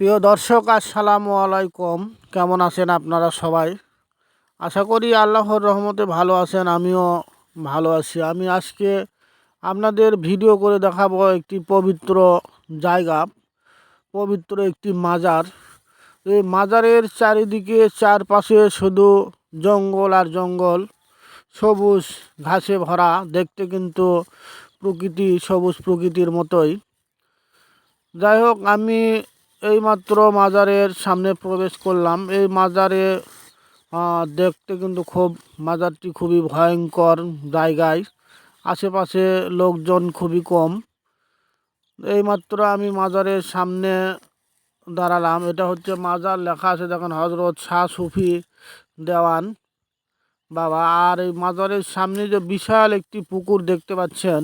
প্রিয় দর্শক, আসসালামু আলাইকুম। কেমন আছেন আপনারা সবাই? আশা করি আল্লাহর রহমতে ভালো আছেন, আমিও ভালো আছি। আমি আজকে আপনাদের ভিডিও করে দেখাবো একটি পবিত্র জায়গা, পবিত্র একটি মাজার। এই মাজারের চারিদিকে চারপাশে শুধু জঙ্গল আর জঙ্গল, সবুজ ঘাসে ভরা, দেখতে কিন্তু প্রকৃতি, সবুজ প্রকৃতির মতোই। যাই হোক, আমি এইমাত্র মাজারের সামনে প্রবেশ করলাম। এই মাজারে দেখতে কিন্তু খুব, মাজারটি খুবই ভয়ঙ্কর জায়গায়। আশেপাশে লোকজন খুবই কম। এইমাত্র আমি মাজারের সামনে দাঁড়ালাম। এটা হচ্ছে মাজার, লেখা আছে দেখেন হজরত শাহ সুফি দেওয়ান বাবা। আর এই মাজারের সামনে যে বিশাল একটি পুকুর দেখতে পাচ্ছেন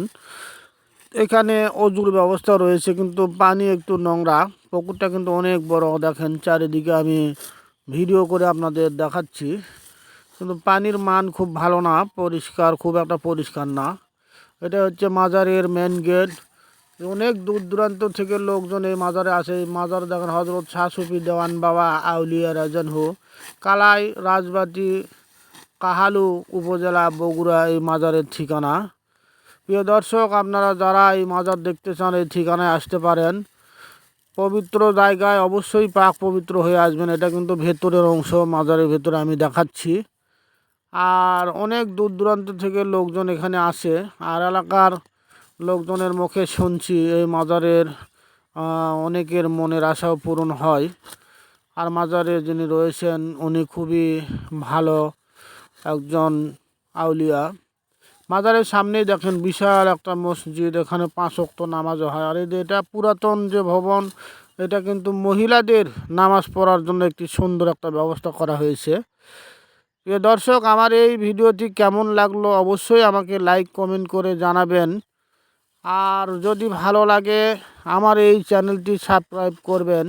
এখানে অজুর ব্যবস্থা রয়েছে, কিন্তু পানি একটু নোংরা। পুকুরটা কিন্তু অনেক বড়, দেখেন চারিদিকে আমি ভিডিও করে আপনাদের দেখাচ্ছি। কিন্তু পানির মান খুব ভালো না, পরিষ্কার, খুব একটা পরিষ্কার না। এটা হচ্ছে মাজারের মেন গেট অনেক দূর দূরান্ত থেকে লোকজন এই মাজারে আসে। এই মাজার দেখেন হজরত শাহ সুফি দেওয়ান বাবা, আউলিয়া রাজনহু কালাই, রাজবাটি, কাহালু উপজেলা, বগুড়া এই মাজারের ঠিকানা। প্রিয় দর্শক, আপনারা যারা এই মাজার দেখতে চান, এই ঠিকানায় আসতে পারেন। পবিত্র জায়গায় অবশ্যই পাক পবিত্র হয়ে আসবেন। এটা কিন্তু ভেতরের অংশ, মাজারের ভেতরে আমি দেখাচ্ছি। আর অনেক দূর দূরান্ত থেকে লোকজন এখানে আসে। আর এলাকার লোকজনের মুখে শুনছি এই মাজারের অনেকের মনের আশাও পূরণ হয়। আর মাজারে যিনি রয়েছেন, উনি খুবই ভালো একজন আউলিয়া। মাজারের সামনেই দেখেন বিশাল একটা মসজিদ, এখানে পাঁচ ওয়াক্ত নামাজও হয়। আর এই যে এটা পুরাতন যে ভবন, এটা কিন্তু মহিলাদের নামাজ পড়ার জন্য একটি সুন্দর একটা ব্যবস্থা করা হয়েছে। প্রিয় দর্শক, আমার এই ভিডিওটি কেমন লাগল অবশ্যই আমাকে লাইক, কমেন্ট করে জানাবেন। আর যদি ভালো লাগে, আমার এই চ্যানেলটি সাবস্ক্রাইব করবেন।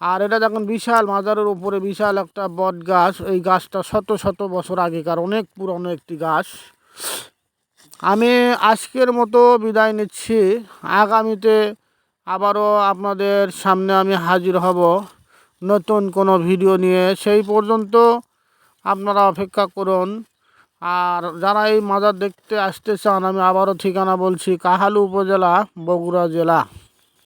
আর এটা দেখুন বিশাল, মাজারের উপরে বিশাল একটা বট গাছ এই গাছটা শত শত বছর আগেকার, অনেক পুরনো একটি গাছ। আমি আজকের মতো বিদায় নিচ্ছি। আগামীতে আবারও আপনাদের সামনে আমি হাজির হব নতুন কোনো ভিডিও নিয়ে। সেই পর্যন্ত আপনারা অপেক্ষা করুন। আর যারা এই মাজার দেখতে আসতে চান, আমি আবারও ঠিকানা বলছি, কাহালু উপজেলা, বগুড়া জেলা।